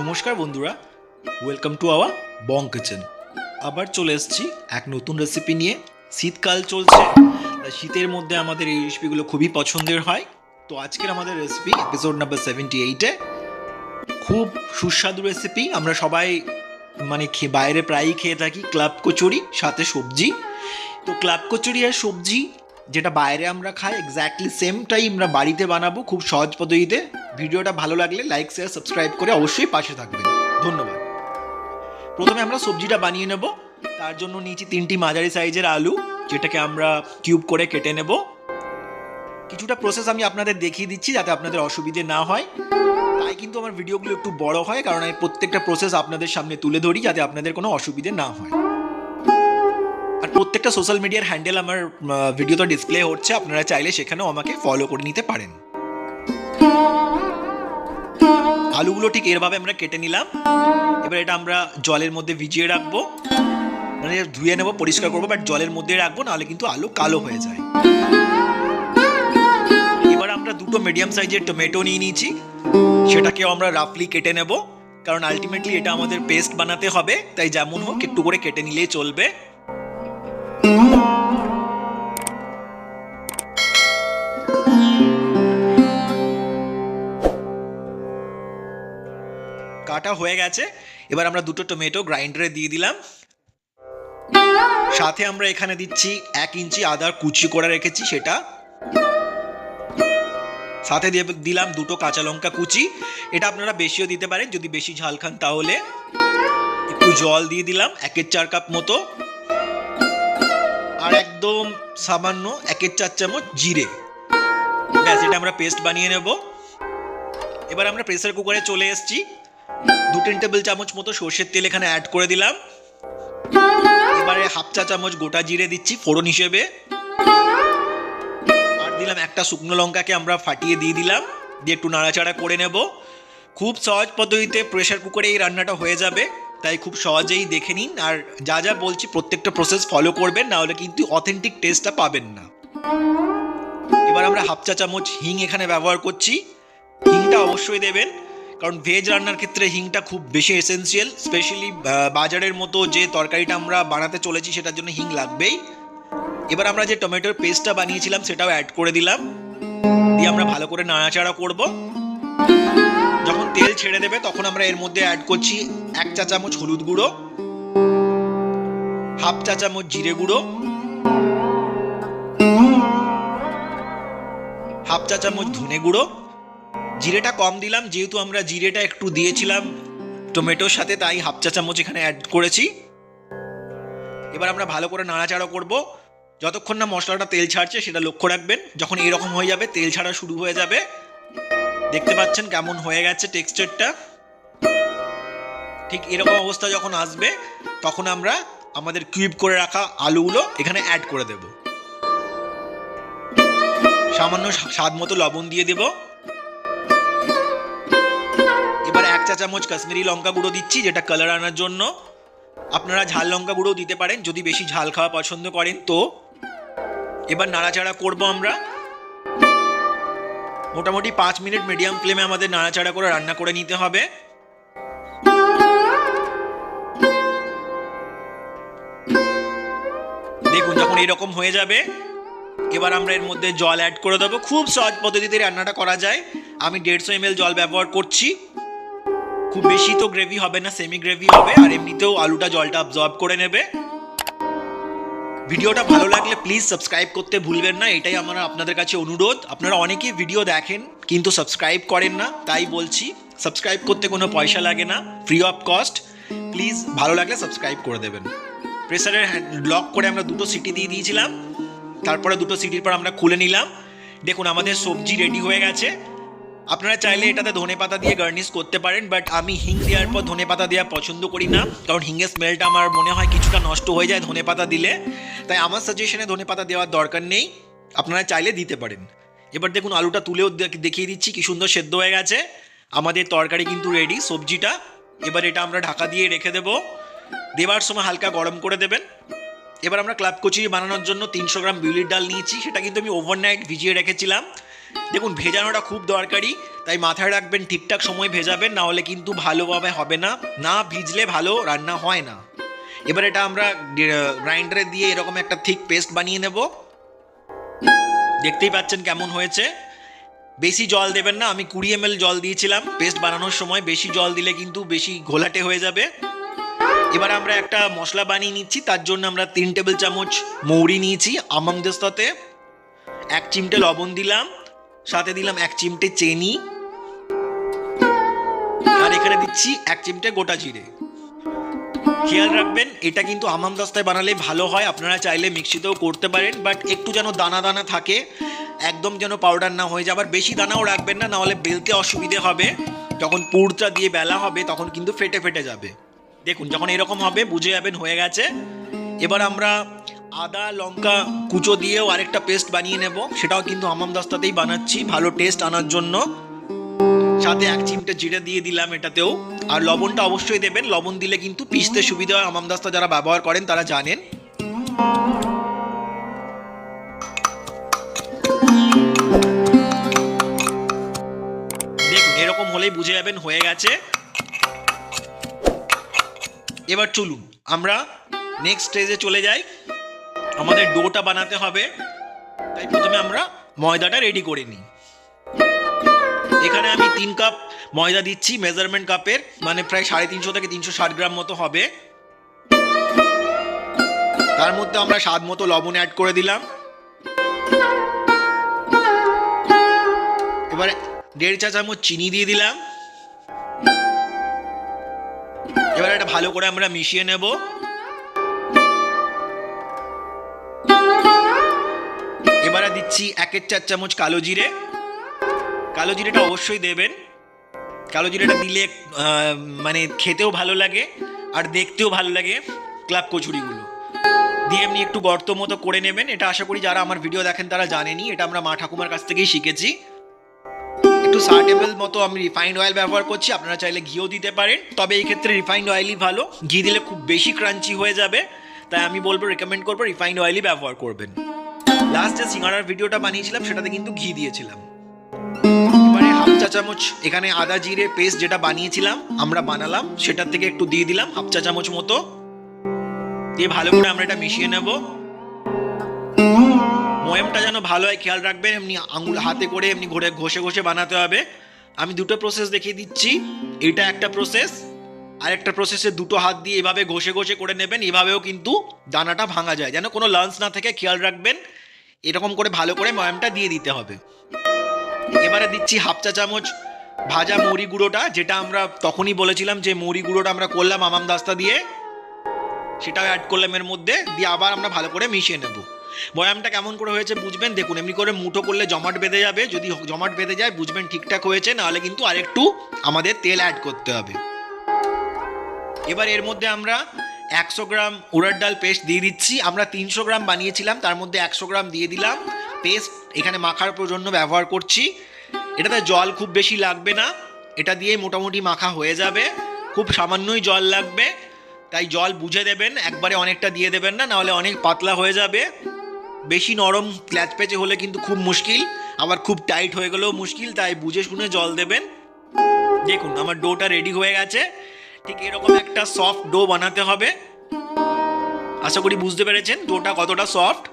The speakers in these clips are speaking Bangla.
নমস্কার বন্ধুরা। Welcome to our bong kitchen আবার চলে এসেছি এক নতুন রেসিপি নিয়ে। শীতকাল চলছে শীতের মধ্যে আমাদের এই রেসিপিগুলো খুবই পছন্দের হয়। তো আজকের আমাদের রেসিপি এপিসোড নাম্বার সেভেন্টি এইটে খুব সুস্বাদু রেসিপি আমরা সবাই মানে বাইরে প্রায়ই খেয়ে থাকি ক্লাব কচুরি, সাথে সবজি। তো ক্লাব কচুরি আর সবজি যেটা বাইরে আমরা খাই এক্স্যাক্টলি সেমটাই আমরা বাড়িতে বানাবো খুব সহজ পদ্ধতিতে। ভিডিওটা ভালো লাগলে লাইক শেয়ার সাবস্ক্রাইব করে অবশ্যই পাশে থাকবেন। ধন্যবাদ। প্রথমে আমরা সবজিটা বানিয়ে নেব। তার জন্য নিয়েছি তিনটি মাঝারি সাইজের আলু, যেটাকে আমরা কিউব করে কেটে নেব। কিছুটা প্রসেস আমি আপনাদের দেখিয়ে দিচ্ছি যাতে আপনাদের অসুবিধে না হয়। তাই কিন্তু আমার ভিডিওগুলো একটু বড় হয়, কারণ আমি প্রত্যেকটা প্রসেস আপনাদের সামনে তুলে ধরি যাতে আপনাদের কোনো অসুবিধে না হয়। প্রত্যেকটা সোশ্যাল মিডিয়ার হ্যান্ডেল আমার ভিডিওতে ডিসপ্লে হচ্ছে, আপনারা চাইলে সেখানেও আমাকে ফলো করে নিতে পারেন। আলুগুলো ঠিক এরভাবে আমরা কেটে নিলাম। এবার এটা আমরা জলের মধ্যে ভিজিয়ে রাখব। মানে ধুয়ে নেব, পরিষ্কার করব বাট জলের মধ্যে রাখব, নাহলে কিন্তু আলু কালো হয়ে যায়। এবার আমরা দুটো মিডিয়াম সাইজের টমেটো নিয়ে নিয়েছি। সেটাকেও আমরা রাফলি কেটে নেব। কারণ আলটিমেটলি এটা আমাদের পেস্ট বানাতে হবে, তাই যেমন হোক একটু করে কেটে নিলেই চলবে। কাটা হয়ে গেছে। এবার আমরা দুটো টমেটো গ্রাইন্ডারে দিয়ে দিলাম। সাথে আমরা এখানে দিচ্ছি এক ইঞ্চি আদার কুচি করে রেখেছি সেটা। সাথে দিয়ে দিলাম দুটো কাঁচা লঙ্কা কুচি। এটা আপনারা বেশিও দিতে পারেন, যদি বেশি ঝাল খান তাহলে। একটু জল দিয়ে দিলাম, একের চার কাপ মতো। আর একদম সামান্য একের চার চামচ জিরে। ব্যাস, এটা আমরা পেস্ট বানিয়ে নেব। এবার আমরা প্রেসার কুকারে চলে এসেছি। দু তিন টেবিল চামচ মতো সর্ষের তেল এখানে অ্যাড করে দিলাম। এবারে হাফ চা চামচ গোটা জিরে দিচ্ছি ফোড়ন হিসেবে। আর দিলাম একটা শুকনো লঙ্কাকে আমরা ফাটিয়ে দিয়ে দিলাম। দিয়ে একটু নাড়াচাড়া করে নেব। খুব সহজ পদ্ধতিতে প্রেসার কুকারে এই রান্নাটা হয়ে যাবে। তাই খুব সহজেই দেখে নিন আর যা যা বলছি প্রত্যেকটা প্রসেস ফলো করবেন না হলে কিন্তু অথেন্টিক টেস্টটা পাবেন না। এবার আমরা হাফ চা চামচ হিং এখানে ব্যবহার করছি। হিংটা অবশ্যই দেবেন, কারণ ভেজ রান্নার ক্ষেত্রে হিংটা খুব বেশি এসেন্সিয়াল স্পেশালি বাজারের মতো যে তরকারিটা আমরা বানাতে চলেছি সেটার জন্য হিং লাগবেই। এবার আমরা যে টমেটোর পেস্টটা বানিয়েছিলাম সেটাও অ্যাড করে দিলাম। দিয়ে আমরা ভালো করে নাড়াচাড়া করব। যখন তেল ছেড়ে দেবে, তখন আমরা এর মধ্যে অ্যাড করছি এক চা চামচ হলুদ গুঁড়ো, হাফ চা চামচ জিরে গুঁড়ো, হাফ চা চামচ ধনে গুঁড়ো। জিরেটা কম দিলাম, যেহেতু আমরা জিরেটা একটু দিয়েছিলাম টমেটোর সাথে, তাই হাফ চা চামচ এখানে অ্যাড করেছি। এবার আমরা ভালো করে নাড়াচাড়া করব। যতক্ষণ না মশলাটা তেল ছাড়ছে, সেটা লক্ষ্য রাখবেন। যখন এরকম হয়ে যাবে, তেল ছাড়া শুরু হয়ে যাবে। দেখতে পাচ্ছেন কেমন হয়ে গেছে টেক্সচারটা। ঠিক এরকম অবস্থা যখন আসবে, তখন আমরা আমাদের কিউব করে রাখা আলুগুলো এখানে অ্যাড করে দেব। সামান্য স্বাদ মতো লবণ দিয়ে দেবো। এবার এক চা চামচ কাশ্মীরি লঙ্কা গুঁড়ো দিচ্ছি, যেটা কালার আনার জন্য। আপনারা ঝাল লঙ্কা গুঁড়ো দিতে পারেন, যদি বেশি ঝাল খাওয়া পছন্দ করেন তো। এবার নাড়াচাড়া করব আমরা। মোটামুটি পাঁচ মিনিট মিডিয়াম ফ্লেমে আমাদের নাড়াচাড়া করে রান্না করে নিতে হবে। দেখুন যখন এরকম হয়ে যাবে, এবার আমরা এর মধ্যে জল অ্যাড করে দেবো। খুব সহজ পদ্ধতিতে রান্নাটা করা যায়। আমি দেড়শো এম জল ব্যবহার করছি। খুব বেশি তো গ্রেভি হবে না সেমি গ্রেভি হবে, আর এমনিতেও আলুটা জলটা অবজর্ব করে নেবে। ভিডিওটা ভালো লাগলে প্লিজ সাবস্ক্রাইব করতে ভুলবেন না, এটাই আমার, আপনাদের কাছে অনুরোধ। আপনারা অনেকেই ভিডিও দেখেন, কিন্তু সাবস্ক্রাইব করেন না, তাই বলছি সাবস্ক্রাইব করতে কোনো পয়সা লাগে না ফ্রি অফ কস্ট প্লিজ ভালো লাগলে সাবস্ক্রাইব করে দেবেন। প্রেসারের লক করে আমরা দুটো সিটি দিয়ে দিয়েছিলাম, তারপরে দুটো সিটির পর আমরা খুলে নিলাম। দেখুন, আমাদের সবজি রেডি হয়ে গেছে। আপনারা চাইলে এটাতে ধনে পাতা দিয়ে গার্নিশ করতে পারেন বাট আমি হিং দেওয়ার পর ধনে পাতা দেওয়া পছন্দ করি না কারণ হিংয়ের স্মেলটা আমার মনে হয় কিছুটা নষ্ট হয়ে যায় ধনে পাতা দিলে। তাই আমার সাজেশনে ধনে পাতা দেওয়ার দরকার নেই আপনারা চাইলে দিতে পারেন। এবার দেখুন আলুটা তুলেও দেখিয়ে দিচ্ছি কি সুন্দর সেদ্ধ হয়ে গেছে। আমাদের তরকারি কিন্তু রেডি সবজিটা। এবার এটা আমরা ঢাকা দিয়ে রেখে দেবো। দেওয়ার সময় হালকা গরম করে দেবেন। এবার আমরা ক্লাব কচুরি বানানোর জন্য তিনশো গ্রাম বিউলির ডাল নিয়েছি সেটা কিন্তু আমি ওভারনাইট ভিজিয়ে রেখেছিলাম। দেখুন, ভেজানোটা খুব দরকারি, তাই মাথায় রাখবেন, ঠিকঠাক সময় ভেজাবেন, না হলে কিন্তু ভালোভাবে হবে না। না ভিজলে ভালো, রান্না হয় না। এবার এটা আমরা গ্রাইন্ডারে দিয়ে এরকম একটা থিক পেস্ট বানিয়ে নেব। দেখতেই পাচ্ছেন কেমন হয়েছে। বেশি জল দেবেন না, আমি কুড়ি এম জল দিয়েছিলাম। পেস্ট বানানোর সময় বেশি জল দিলে কিন্তু বেশি ঘোলাটে হয়ে যাবে। এবার আমরা একটা মশলা বানিয়ে নিচ্ছি, তার জন্য আমরা তিন টেবিল চামচ মৌরি নিয়েছি আমন্দেস্তাতে এক চিমটে লবণ দিলাম। সাথে দিলাম এক চিমটে চেনি। আর এখানে দিচ্ছি এক চিমটে গোটা জিরে। খেয়াল রাখবেন, এটা কিন্তু হামাম দস্তায় বানালে ভালো হয়, আপনারা চাইলে মিক্সিতেও করতে পারেন, বাট একটু যেন দানা দানা থাকে, একদম যেন পাউডার না হয়ে যায়, আবার বেশি দানাও রাখবেন না, নাহলে বেলতে অসুবিধে হবে, যখন পুরটা দিয়ে বেলা হবে, তখন কিন্তু ফেটে ফেটে যাবে। দেখুন, যখন এরকম হবে, বুঝে যাবেন, হয়ে গেছে। এবার আমরা আদা, লঙ্কা কুচো দিয়েও আরেকটা পেস্ট বানিয়ে নেব। সেটাও কিন্তু হামাম দস্তাতেই বানাচ্ছি, ভালো টেস্ট আনার জন্য। সাথে এক চিমটে জিরে দিয়ে দিলাম এটাতেও। আর লবণটা অবশ্যই দেবেন, লবণ দিলে কিন্তু পিষতে সুবিধা হয় আমামদাস্তা যারা ব্যবহার করেন তারা জানেন। দেখুন, এরকম হলেই বুঝে যাবেন, হয়ে গেছে। এবার চলুন, আমরা নেক্সট স্টেজে চলে যাই। আমাদের ডোটা বানাতে হবে। তাই প্রথমে আমরা ময়দাটা রেডি করে নিই। এখানে আমি তিন কাপ ময়দা দিচ্ছি মেজারমেন্ট কাপের মানে প্রায় সাড়ে তিনশো থেকে তিনশো ষাট গ্রাম মতো হবে। তার মধ্যে আমরা স্বাদ মতো লবণ অ্যাড করে দিলাম। এবারে দেড় চা চামচ চিনি দিয়ে দিলাম। এবার এটা ভালো করে আমরা মিশিয়ে নেব। দিচ্ছি একের চার চামচ কালো জিরে। কালো জিরেটা অবশ্যই দেবেন। কালো জিরেটা দিলে মানে খেতেও ভালো লাগে আর দেখতেও ভালো লাগে ক্লাব কচুরিগুলো। দিয়ে এমনি একটু গর্ত মতো করে নেবেন। এটা আশা করি যারা আমার ভিডিও দেখেন তারা জানেনি। এটা আমরা মা ঠাকুমার কাছ থেকেই শিখেছি। একটু এম মতো আমি রিফাইন্ড অয়েল ব্যবহার করছি। আপনারা চাইলে ঘিও দিতে পারেন। তবে এই ক্ষেত্রে রিফাইন্ড অয়েলই ভালো। ঘি দিলে খুব বেশি ক্রাঞ্চি হয়ে যাবে। তাই আমি বলব রেকমেন্ড করব রিফাইন্ড অয়েলই ব্যবহার করবেন। লাস্ট যে সিঙ্গারার ভিডিওটা বানিয়েছিলাম, সেটাতে কিন্তু ঘি দিয়েছিলাম। এবারে হাফ চা চামচ এখানে আদা জিরে পেস্ট যেটা বানিয়েছিলাম, আমরা বানালাম, সেটার থেকে একটু দিয়ে দিলাম হাফ চা চামচ মতো। দিয়ে ভালো করে আমরা এটা মিশিয়ে নেব। ময়ামটা যেন ভালো হয়, খেয়াল রাখবেন, এমনি আঙুল হাতে করে এমনি ঘুরে, ঘষে ঘষে বানাতে হবে। আমি দুটো প্রসেস দেখিয়ে দিচ্ছি। এটা একটা প্রসেস আর একটা প্রসেসে দুটো হাত দিয়ে এভাবে ঘষে ঘষে করে নেবেন। এভাবেও কিন্তু দানাটা ভাঙা যায়। যেন কোনো লাঞ্চ না থেকে, খেয়াল রাখবেন। এরকম করে ভালো করে ময়ামটা দিয়ে দিতে হবে। এবারে দিচ্ছি হাফ চা চামচ ভাজা মৌরি গুঁড়োটা, যেটা আমরা তখনই বলেছিলাম যে মৌরি গুঁড়োটা আমরা করলাম আমাম দাস্তা দিয়ে। সেটাও অ্যাড করলাম এর মধ্যে, দিয়ে আবার আমরা ভালো করে মিশিয়ে নেব। বয়ামটা কেমন করে হয়েছে বুঝবেন? দেখুন, এমনি করে মুঠো করলে জমাট বেঁধে যাবে, যদি জমাট বেঁধে যায় বুঝবেন ঠিকঠাক হয়েছে, নাহলে কিন্তু আরেকটু আমাদের তেল অ্যাড করতে হবে। এবার এর মধ্যে আমরা একশো গ্রাম উড়ার ডাল পেস্ট দিয়ে দিচ্ছি। আমরা তিনশো গ্রাম বানিয়েছিলাম, তার মধ্যে একশো গ্রাম দিয়ে দিলাম। পেস্ট এখানে মাখার জন্য ব্যবহার করছি। এটাতে জল খুব বেশি লাগবে না। এটা দিয়ে মোটামুটি মাখা হয়ে যাবে। খুব সামান্যই জল লাগবে। তাই জল বুঝে দেবেন, একবারে অনেকটা দিয়ে দেবেন না, নাহলে অনেক পাতলা হয়ে যাবে। বেশি নরম প্যাচে হলে কিন্তু খুব মুশকিল। আবার খুব টাইট হয়ে গেলেও মুশকিল, তাই বুঝে শুনে জল দেবেন। দেখুন, আমার ডোটা রেডি হয়ে গেছে। ঠিক এরকম একটা সফট ডো বানাতে হবে। আশা করি বুঝতে পেরেছেন ডোটা কতটা সফট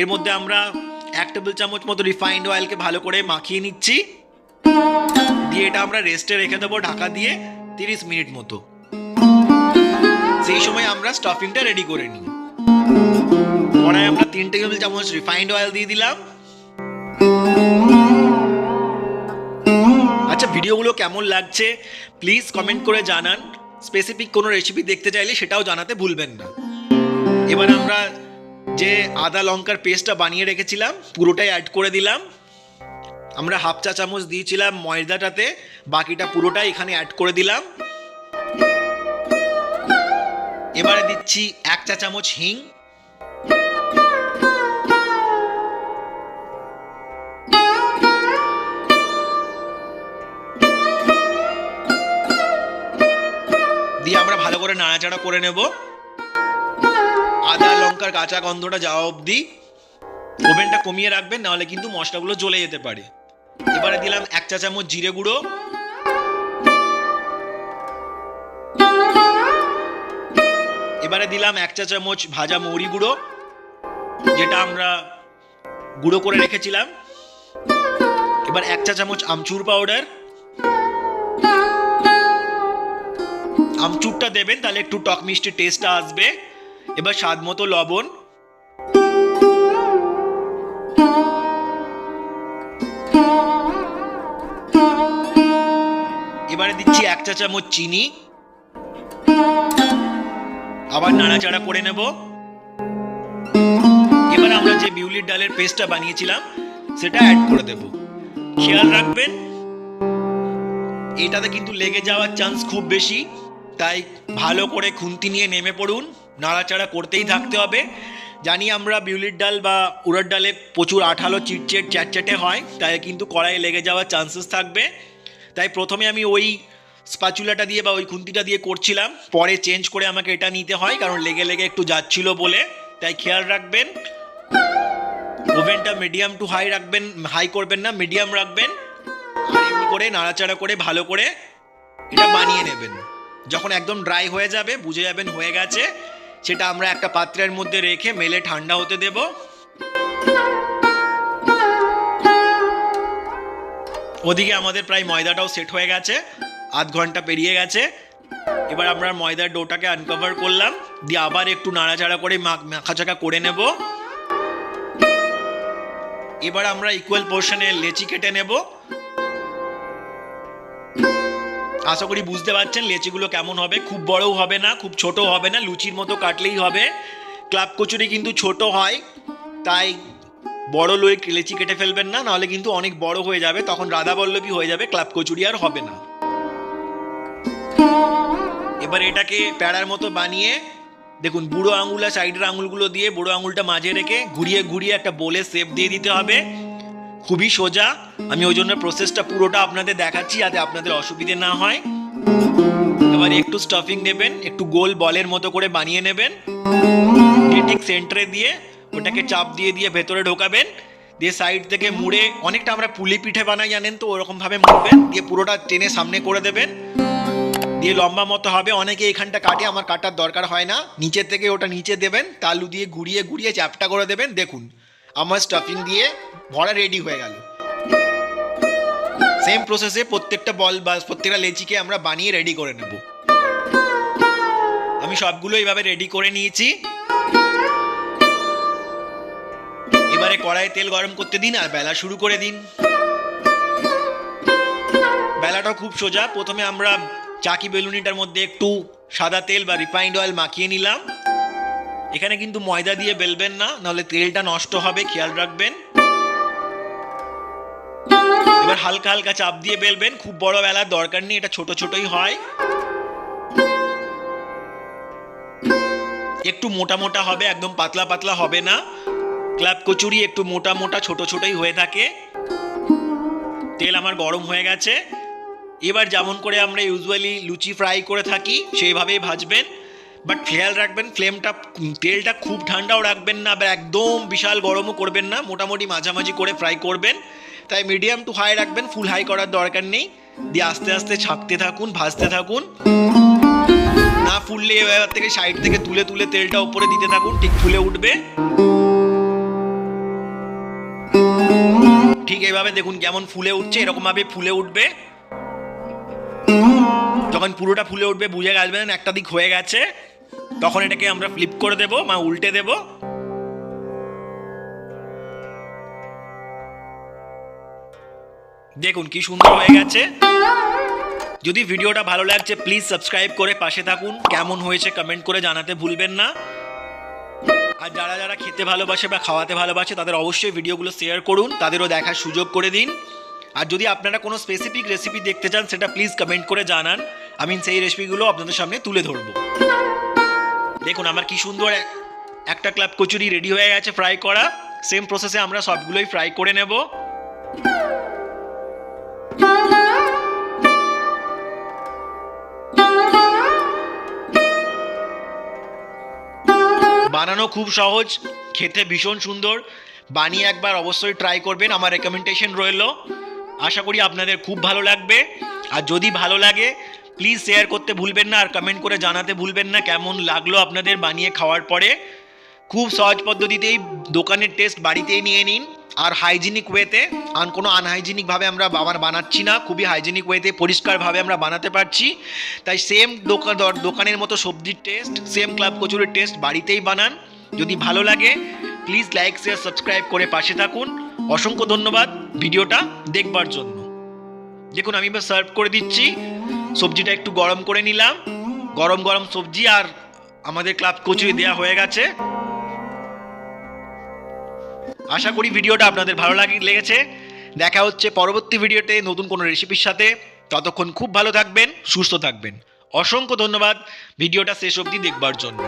এর মধ্যে আমরা এক টেবিল চামচ মতো রিফাইন্ড অয়েলকে ভালো করে মাখিয়ে নিচ্ছি। দিয়ে এটা আমরা রেস্টে রেখে দেবো ঢাকা দিয়ে তিরিশ মিনিট মতো। সেই সময় আমরা স্টাফিংটা রেডি করে নিই। কড়াই আমরা তিন টেবিল চামচ রিফাইন্ড অয়েল দিয়ে দিলাম। আচ্ছা ভিডিওগুলো কেমন লাগছে? প্লিজ কমেন্ট করে জানান। স্পেসিফিক কোনো রেসিপি দেখতে চাইলে সেটাও জানাতে ভুলবেন না। এবার আমরা যে আদা লঙ্কার পেস্টটা বানিয়ে রেখেছিলাম, পুরোটাই অ্যাড করে দিলাম। আমরা হাফ চা চামচ দিয়েছিলাম ময়দাটাতে, বাকিটা পুরোটাই এখানে অ্যাড করে দিলাম। এবারে দিচ্ছি এক চা চামচ হিং। করে নাড়াচাড়া করে নেব। আদা, লঙ্কার কাঁচা গন্ধটা যাওয়া অবধি ওভেনটা কমিয়ে রাখবেন, নাহলে কিন্তু মশলাগুলো জ্বলে যেতে পারে। এবারে দিলাম এক চা চামচ জিরে গুঁড়ো। এবারে দিলাম এক চা চামচ ভাজা মৌরি গুঁড়ো, যেটা আমরা গুঁড়ো করে রেখেছিলাম। এবার এক চা চামচ আমচুর পাউডার। আমচুরটা দেবেন, তাহলে একটু টক মিষ্টি টেস্টটা আসবে। এবার স্বাদ মতো লবণ। এবারে দিচ্ছি এক চা চামচ চিনি। আবার নাড়াচাড়া করে নেব। এবার আমরা যে বিউলির ডালের পেস্টটা বানিয়েছিলাম, সেটা অ্যাড করে দেব। খেয়াল রাখবেন, এটাতে কিন্তু লেগে যাওয়ার চান্স খুব বেশি। তাই ভালো করে খুন্তি নিয়ে নেমে পড়ুন। নাড়াচাড়া করতেই থাকতে হবে। জানি আমরা বিউলির ডাল বা উড়ার ডালে প্রচুর আঠালো চিটচেট চ্যাটচ্যাটে হয়, তাই কিন্তু কড়াইয়ে লেগে যাওয়ার চান্সেস থাকবে। তাই প্রথমে আমি ওই স্পাচুলাটা দিয়ে বা ওই খুন্তিটা দিয়ে করছিলাম। পরে চেঞ্জ করে আমাকে এটা নিতে হয়, কারণ লেগে লেগে একটু যাচ্ছিল বলে। তাই খেয়াল রাখবেন। ওভেনটা মিডিয়াম টু হাই রাখবেন হাই করবেন না মিডিয়াম রাখবেন। করে নাড়াচাড়া করে ভালো করে এটা বানিয়ে নেবেন। যখন একদম ড্রাই হয়ে যাবে, বুঝে যাবেন হয়ে গেছে, সেটা আমরা একটা পাত্রের মধ্যে রেখে মেলে ঠান্ডা হতে দেব। ওদিকে আমাদের প্রায় ময়দাটাও সেট হয়ে গেছে, আধ ঘণ্টা পেরিয়ে গেছে। এবার আমরা ময়দার ডোটাকে আনকভার করলাম, দিয়ে আবার একটু নাড়াচাড়া করে মাখাচাকা করে নেব। এবার আমরা ইকুয়াল পোর্শনে লেচি কেটে নেব। আশা করি বুঝতে পারছেন, লেচিগুলো কেমন হবে? খুব বড়ও হবে না, খুব ছোট হবে না, লুচির মতো কাটলেই হবে। ক্লাব কচুরি কিন্তু ছোট হয়, তাই বড় লই লেচি কেটে ফেলবেন না, নাহলে কিন্তু অনেক বড় হয়ে যাবে, তখন রাধা বল্লভী হয়ে যাবে, ক্লাব কচুরি আর হবে না। এবার এটাকে প্যাড়ার মতো বানিয়ে, দেখুন, বুড়ো আঙুল আর সাইডের আঙুলগুলো দিয়ে, বুড়ো আঙুলটা মাঝে রেখে ঘুরিয়ে ঘুরিয়ে একটা বোলে শেপ দিয়ে দিতে হবে। খুবই সোজা। আমি ওই জন্য প্রসেসটা পুরোটা আপনাদের দেখাচ্ছি যাতে আপনাদের অসুবিধে না হয়। এবার একটু স্টাফিং নেবেন, একটু গোল বলের মতো করে বানিয়ে নেবেন। ঠিক সেন্টারে দিয়ে, ওটাকে চাপ দিয়ে দিয়ে ভেতরে ঢোকাবেন। দিয়ে সাইড থেকে মুড়ে, অনেকটা আমরা পুলি পিঠে বানাই, জানেন তো ওরকম ভাবে মুড়বেন। দিয়ে পুরোটা টেনে সামনে করে দেবেন। দিয়ে লম্বা মতো হবে, অনেকে এখানটা কাটে, আমার কাটার দরকার হয় না। নিচের থেকে ওটা নিচে দেবেন, তালু দিয়ে ঘুরিয়ে ঘুরিয়ে চ্যাপটা করে দেবেন, দেখুন। আমার স্টাফিং দিয়ে ভরা রেডি হয়ে গেল। সেম প্রসেসে প্রত্যেকটা বল বা প্রত্যেকটা লেচিকে আমরা বানিয়ে রেডি করে নেব। আমি সবগুলো এইভাবে রেডি করে নিয়েছি। এবারে কড়াইয়ে তেল গরম করতে দিন আর বেলা শুরু করে দিন। বেলাটা খুব সোজা। প্রথমে আমরা চাকি বেলুনিটার মধ্যে একটু সাদা তেল বা রিফাইন্ড অয়েল মাখিয়ে নিলাম। এখানে কিন্তু ময়দা দিয়ে বেলবেন না, নাহলে তেলটা নষ্ট হবে, খেয়াল রাখবেন। এবার হালকা হালকা চাপ দিয়ে বেলবেন, খুব বড় বেলার দরকার নেই, এটা ছোট ছোটই হয়। একটু মোটা মোটা হবে, একদম পাতলা পাতলা হবে না। ক্লাব কচুরি একটু মোটা মোটা, ছোট ছোটই হয়ে থাকে। তেল আমার গরম হয়ে গেছে। এবার যেমন করে আমরা ইউজুয়ালি লুচি ফ্রাই করে থাকি, সেইভাবেই ভাজবেন। বাট খেয়াল রাখবেন ফ্লেমটা তেলটা খুব ঠান্ডাও রাখবেন না, বা একদম বিশাল গরমও করবেন না, মোটামুটি মাঝামাঝি করে ফ্রাই করবেন। তাই মিডিয়াম টু হাই রাখবেন ফুল হাই করার দরকার নেই। দিয়ে আস্তে আস্তে ছাপতে থাকুন, ভাজতে থাকুন। না ফুললে এবার থেকে সাইড থেকে তুলে তুলে তেলটা উপরে দিতে থাকুন, ঠিক ফুলে উঠবে। ঠিক এইভাবে দেখুন কেমন ফুলে উঠছে এরকম ভাবে ফুলে উঠবে। যখন পুরোটা ফুলে উঠবে, বুঝে গেছবেন একটা দিক হয়ে গেছে। তখন এটাকে আমরা ফ্লিপ করে দেব মা উল্টে দেব। দেখুন কি সুন্দর হয়ে গেছে। যদি ভিডিওটা ভালো লাগছে প্লিজ সাবস্ক্রাইব করে পাশে থাকুন। কেমন হয়েছে কমেন্ট করে জানাতে ভুলবেন না। আর যারা যারা খেতে ভালোবাসে বা খাওয়াতে ভালোবাসে, তাদের অবশ্যই ভিডিওগুলো শেয়ার করুন, তাদেরও দেখার সুযোগ করে দিন। আর যদি আপনারা কোনো স্পেসিফিক রেসিপি দেখতে চান, সেটা প্লিজ কমেন্ট করে জানান। আমি সেই রেসিপিগুলো আপনাদের সামনে তুলে ধরবো। দেখুন আমার কি সুন্দর একটা ক্লাব কচুরি রেডি হয়ে গেছে ফ্রাই করা। সেম প্রসেসে আমরা সবগুলোই ফ্রাই করে নেব। বানানো খুব সহজ, খেতে ভীষণ সুন্দর। বানিয়ে একবার অবশ্যই ট্রাই করবেন, আমার রেকমেন্ডেশন রইল। আশা করি আপনাদের খুব ভালো লাগবে। আর যদি ভালো লাগে প্লিজ শেয়ার করতে ভুলবেন না আর কমেন্ট করে জানাতে ভুলবেন না। কেমন লাগল আপনাদের বানিয়ে খাওয়ার পরে? খুব সহজ পদ্ধতিতেই দোকানের টেস্ট বাড়িতেই নিয়ে নিন। আর হাইজিনিক ওয়েতে আর কোনো আনহাইজিনিকভাবে আমরা বাবার বানাচ্ছি না। খুবই হাইজিনিক ওয়েতে পরিষ্কারভাবে আমরা বানাতে পারছি। তাই সেম দোকান দোকানের মতো সবজির টেস্ট সেম ক্লাব কচুরের টেস্ট বাড়িতেই বানান। যদি ভালো লাগে প্লিজ লাইক শেয়ার সাবস্ক্রাইব করে পাশে থাকুন। অসংখ্য ধন্যবাদ ভিডিওটা দেখবার জন্য। দেখুন, আমি এবার সার্ভ করে দিচ্ছি। সবজিটা একটু গরম করে নিলাম। গরম গরম সবজি আর আমাদের ক্লাব কচুরি দেওয়া হয়ে গেছে। আশা করি ভিডিওটা আপনাদের ভালো লাগে লেগেছে। দেখা হচ্ছে পরবর্তী ভিডিওতে নতুন কোনো রেসিপির সাথে। ততক্ষণ খুব ভালো থাকবেন, সুস্থ থাকবেন। অসংখ্য ধন্যবাদ ভিডিওটা শেষ অবধি দেখবার জন্য।